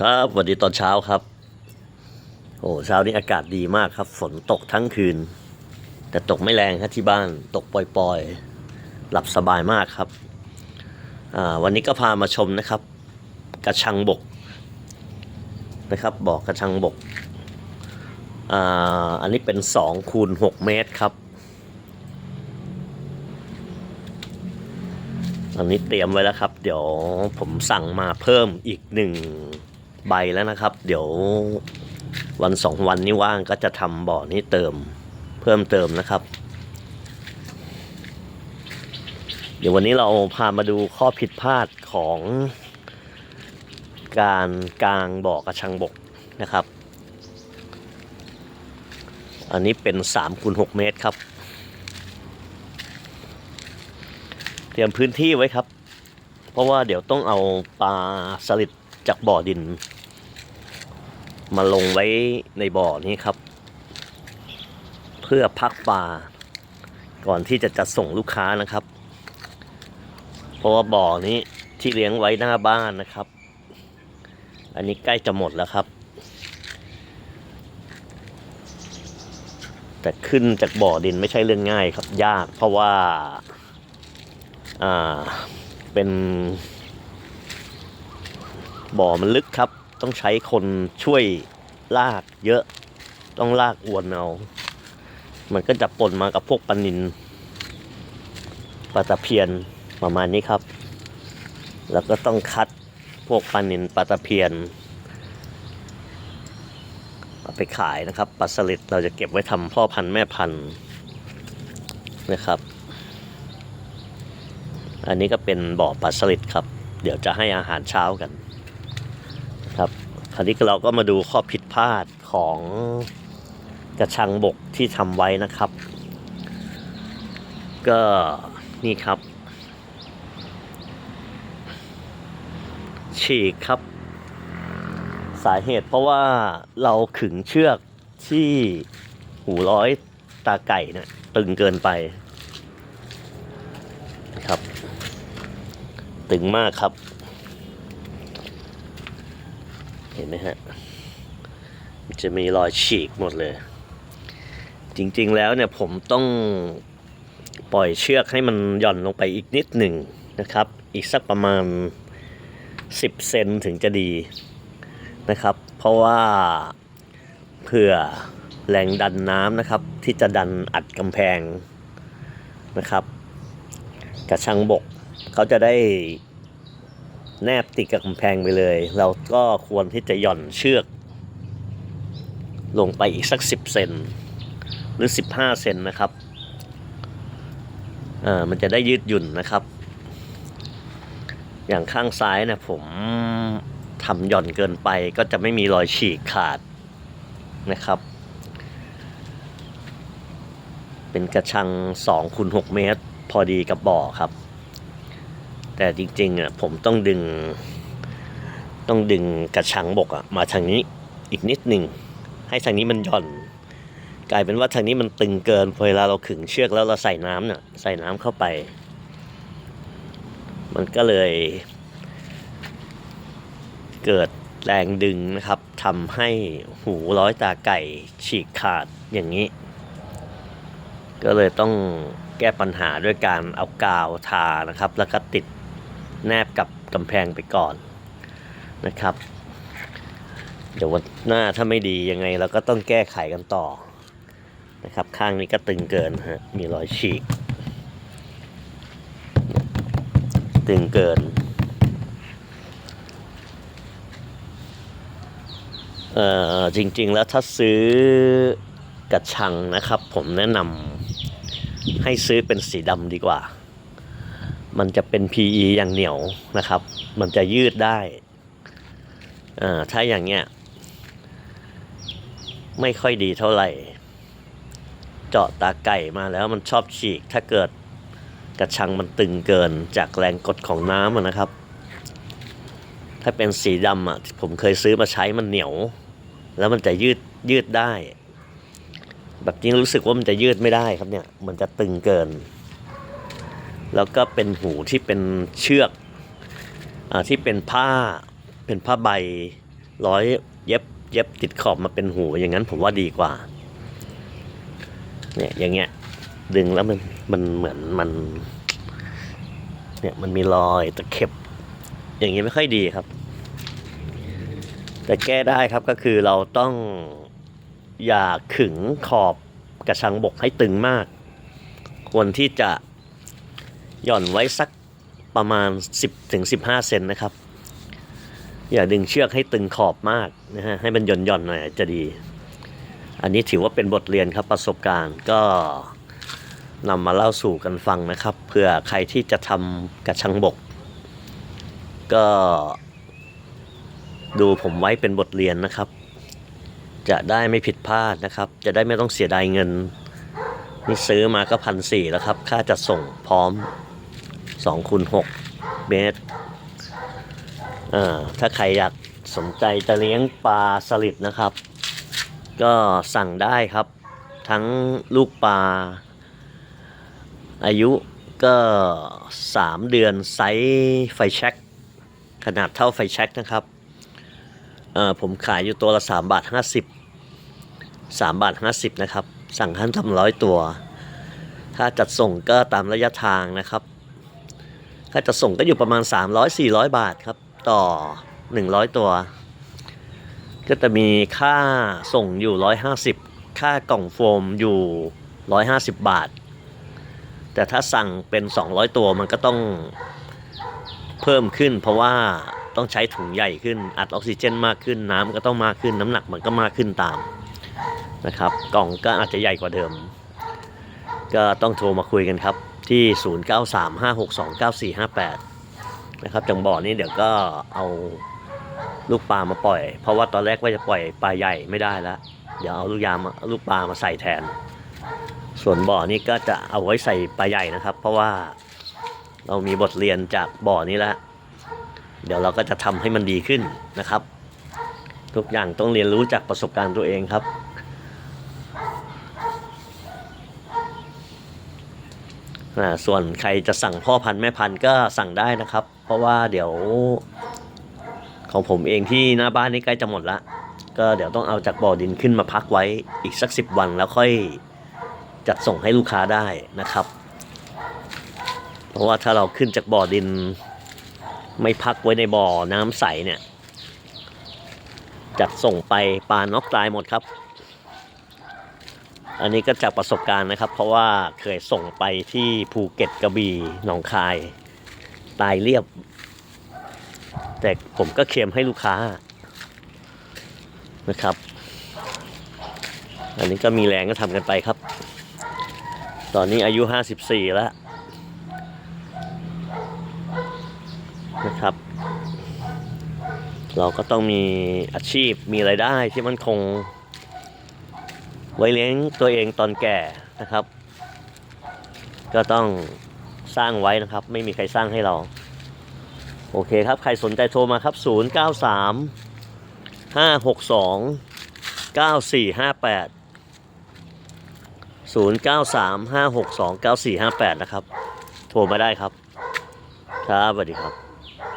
ครับสวัสดีตอนเช้าครับ โอ้เช้านี้อากาศดีมากครับ ฝนตกทั้งคืน แต่ตกไม่แรงครับที่บ้านตกปล่อยๆ หลับสบายมากครับ วันนี้ก็พามาชมนะครับ กระชังบกนะครับบอกกระชังบกออันนี้เป็น2คูณ6เมตรครับ อันนี้เตรียมไว้แล้วครับ เดี๋ยวผมสั่งมาเพิ่มอีกหนึ่ง ใบแล้วนะครับ เดี๋ยววันสองวันนี้ว่างก็จะทำบ่อนี้เติมเพิ่มเติมนะครับ เดี๋ยววันนี้เราพามาดูข้อผิดพลาดของการกางบ่อกระชังบกนะครับ อันนี้เป็น3คูณ6เมตรครับ เตรียมพื้นที่ไว้ครับ เพราะว่าเดี๋ยวต้องเอาปลาสลิดจากบ่อดิน มาลงไว้ในบ่อนี้ครับ เพื่อพักปลาก่อนที่จะจัดส่งลูกค้านะครับ เพราะว่าบ่อนี้ที่เลี้ยงไว้หน้าบ้านนะครับ อันนี้ใกล้จะหมดแล้วครับ แต่ขึ้นจากบ่อดินไม่ใช่เรื่องง่ายครับ ยากเพราะว่าอ่าเป็นบ่อมันลึกครับ ต้องใช้คนช่วยลากเยอะ ต้องลากอวนเอา มันก็จะปนมากับพวกปลานินปลาตะเพียนประมาณนี้ครับ แล้วก็ต้องคัดพวกปลานินปลาตะเพียนเอาไปขายนะครับปลาสลิดเราจะเก็บไว้ทำพ่อพันธุ์แม่พันธุ์นะครับ อันนี้ก็เป็นบ่อปลาสลิดครับ เดี๋ยวจะให้อาหารเช้ากัน คราวนี้เราก็มาดูข้อผิดพลาดของกระชังบกที่ทำไว้นะครับ ก็นี่ครับ ฉีกครับ สาเหตุเพราะว่าเราขึงเชือกที่หูร้อยตาไก่เนี่ยตึงเกินไปครับ ตึงมากครับ เห็นไหมฮะจะมีรอยฉีกหมดเลย จริงๆแล้วเนี่ยผมต้องปล่อยเชือกให้มันหย่อนลงไปอีกนิดหนึ่งนะครับ อีกสักประมาณ 10 เซนถึงจะดีนะครับ เพราะว่าเพื่อแรงดันน้ำนะครับ ที่จะดันอัดกำแพงนะครับกระชังบกเขาจะได้ แนบติดกับกำแพงไปเลย เราก็ควรที่จะหย่อนเชือก ลงไปอีกสัก 10 เซนหรือ 15 เซนนะครับอ่ามันจะได้ยืดหยุ่นนะครับ อย่างข้างซ้ายนี่ยผมทำหย่อนเกินไปก็จะไม่มีรอยฉีกขาดนะครับ เป็นกระชัง2คูณ6เมตร พอดีกับบ่อครับ แต่จริงๆอะผมต้องดึง ต้องดึงกระชังบกอะมาทางนี้อีกนิดหนึ่งให้ทางนี้มันหย่อน กลายเป็นว่าทางนี้มันตึงเกินพอเวลาเราขึงเชือกแล้วเราใส่น้ำเนี่ยใส่น้ำเข้าไป มันก็เลย เกิดแรงดึงนะครับทำให้หูร้อยตาไก่ฉีกขาดอย่างนี้ ก็เลยต้องแก้ปัญหาด้วยการเอากาวทานะครับ แล้วก็ติด แนบกับกำแพงไปก่อนนะครับ เดี๋ยววันหน้าถ้าไม่ดียังไงเราก็ต้องแก้ไขกันต่อนะครับ ข้างนี้ก็ตึงเกินฮะมีรอยฉีก ตึงเกินเอ่อจริงๆแล้วถ้าซื้อกระชังนะครับ ผมแนะนำให้ซื้อเป็นสีดำดีกว่า มันจะเป็น PE อย่างเหนียวนะครับ มันจะยืดได้อ่าถ้าอย่างเงี้ย ไม่ค่อยดีเท่าไหร่ เจาะตาไก่มาแล้วมันชอบฉีก ถ้าเกิดกระชังมันตึงเกินจากแรงกดของน้ำนะครับ ถ้าเป็นสีดำอะผมเคยซื้อมาใช้มันเหนียว แล้วมันจะยืดยืดได้ แบบนี้รู้สึกว่ามันจะยืดไม่ได้ครับเนี่ย มันจะตึงเกิน แล้วก็เป็นหูที่เป็นเชือกอที่เป็นผ้าเป็นผ้าใบร้อยเย็บเย็บติดขอบมาเป็นหูอย่างนั้นผมว่าดีกว่าเนี่ยอย่างเงี้ยดึงแล้วมันมันเหมือนมันเนี่ยมันมีรอยตะเข็บ อย่างนี้ไม่ค่อยดีครับ แต่แก้ได้ครับก็คือเราต้องอย่าขึงขอบกระชังบกให้ตึงมาก ควรที่จะ หย่อนไว้สักประมาณ 10ถึง15 เซนนะครับ อย่าดึงเชือกให้ตึงขอบมากนะฮะให้มันหย่อนหย่อนหน่อยจะดี อันนี้ถือว่าเป็นบทเรียนครับประสบการณ์ก็นำมาเล่าสู่กันฟังนะครับเพื่อใครที่จะทำกระชังบก ก็ดูผมไว้เป็นบทเรียนนะครับ จะได้ไม่ผิดพลาดนะครับ จะได้ไม่ต้องเสียดายเงิน นี่ซื้อมาก็พันสี่แล้วครับ ค่าจัดส่งพร้อม 2คูณ6เมตรอ่าถ้าใครอยากสนใจจะเลี้ยงปลาสลิดนะครับ ก็สั่งได้ครับ ทั้งลูกปลา อายุก็ 3 เดือนไซส์ไฟแช็กขนาดเท่าไฟแช็กนะครับอ่อผมขายอยู่ตัวละ 3 บาท 50 3 บาท 50 นะครับ สั่งขั้นทำร้อยตัว ถ้าจัดส่งก็ตามระยะทางนะครับ ถ้าจัดส่งก็อยู่ประมาณ 300-400 บาทครับ ต่อ 100 ตัว ก็จะมีค่าส่งอยู่ 150 ค่ากล่องโฟมอยู่ 150 บาท แต่ถ้าสั่งเป็น 200 ตัวมันก็ต้องเพิ่มขึ้น เพราะว่าต้องใช้ถุงใหญ่ขึ้น อัดออกซิเจนมากขึ้น น้ำก็ต้องมากขึ้น น้ำหนักมันก็มากขึ้นตามนะครับ กล่องก็อาจจะใหญ่กว่าเดิม ก็ต้องโทรมาคุยกันครับ ที่ 0935629458 นะครับจังบ่อนี้เดี๋ยวก็เอาลูกปลามาปล่อย เพราะว่าตอนแรกว่าจะปล่อยปลาใหญ่ไม่ได้แล้ว เดี๋ยวเอาลูกยามาลูกปลามาใส่แทน ส่วนบ่อนี้ก็จะเอาไว้ใส่ปลาใหญ่นะครับ เพราะว่าเรามีบทเรียนจากบ่อนี้แล้ว เดี๋ยวเราก็จะทำให้มันดีขึ้นนะครับ ทุกอย่างต้องเรียนรู้จากประสบการณ์ตัวเองครับ อ่าส่วนใครจะสั่งพ่อพันธุ์แม่พันธุ์ก็สั่งได้นะครับ เพราะว่าเดี๋ยว ของผมเองที่หน้าบ้านนี่ใกล้จะหมดละก็เดี๋ยวต้องเอาจากบ่อดินขึ้นมาพักไว้อีกสักสิบวันแล้วค่อยจัดส่งให้ลูกค้าได้นะครับ เพราะว่าถ้าเราขึ้นจากบ่อดิน ไม่พักไว้ในบ่อน้ำใสเนี่ย จัดส่งไปปลานอกตายหมดครับ อันนี้ก็จากประสบการณ์นะครับ เพราะว่าเคยส่งไปที่ภูเก็ตกระบี่หนองคาย ตายเรียบ แต่ผมก็เค็มให้ลูกค้านะครับ อันนี้ก็มีแรงก็ทำกันไปครับ ตอนนี้อายุ 54 แล้วนะครับ เราก็ต้องมีอาชีพมีไรายได้ที่มันคง ไว้เลี้ยงตัวเองตอนแก่นะครับ ก็ต้องสร้างไว้นะครับ ไม่มีใครสร้างให้เรา โอเคครับ ใครสนใจโทรมาครับ 0 9 3 5 6 2 9 4 5 8 0 9 3 5 6 2 9 4 5 8 นะครับ โทรมาได้ครับ ครับสวัสดีครับ